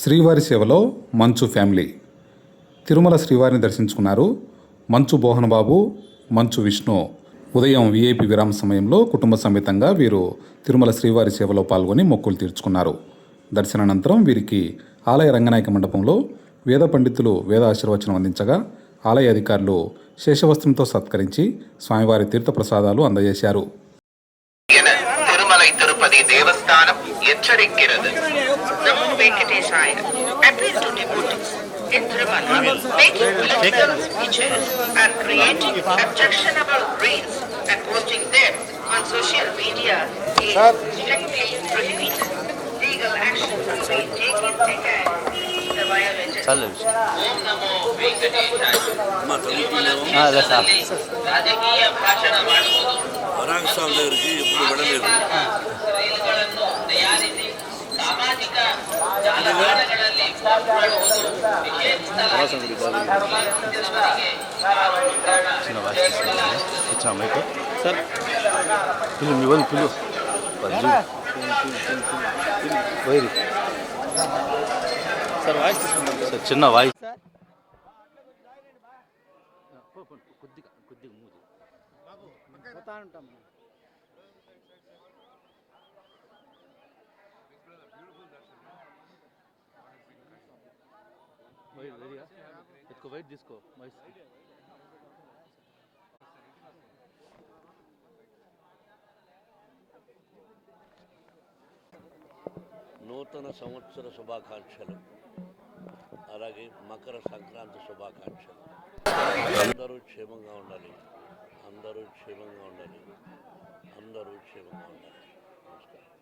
శ్రీవారి సేవలో మంచు ఫ్యామిలీ. తిరుమల శ్రీవారిని దర్శించుకున్నారు మంచు మోహన్ బాబు మంచు విష్ణు. ఉదయం విఐపి విరామ సమయంలో కుటుంబ సమేతంగా వీరు తిరుమల శ్రీవారి సేవలో పాల్గొని మొక్కులు తీర్చుకున్నారు. దర్శనానంతరం వీరికి ఆలయ రంగనాయక మండపంలో వేద పండితులు వేద ఆశీర్వచనం అందించగా ఆలయ అధికారులు శేషవస్త్రంతో సత్కరించి స్వామివారి తీర్థప్రసాదాలు అందజేశారు. திருமலை திருப்பதி தேவஸ்தானம் எச்சரிக்கிறது நமோ வெங்கடேசாய appeal to devotees in Trivandrum, making political speeches and creating objectionable reels and posting them on social media is strictly prohibited. Legal actions are being taken against the violators. Om Namo Venkateshaya. ರಾಜಕೀಯ ಭಾಷಣ ಮಾಡುವುದು వరాహ స్వామి దగ్గరికి ఎప్పుడు వెళ్ళలేదు ఇచ్చా mic sir పిలు ఇవ్వండి పిలు పద్దు వైరి సార్ వాయిస్ సార్ చిన్న వాయిస్ రెడీయా ఎత్తుకో వైట్ తీసుకో నూతన సంవత్సర శుభాకాంక్షలు. అలాగే మకర సంక్రాంతి శుభాకాంక్షలు. అందరూ క్షేమంగా ఉండాలి. అందరూ క్షేమంగా ఉండాలి. అందరూ క్షేమంగా ఉండాలి. నమస్కారం.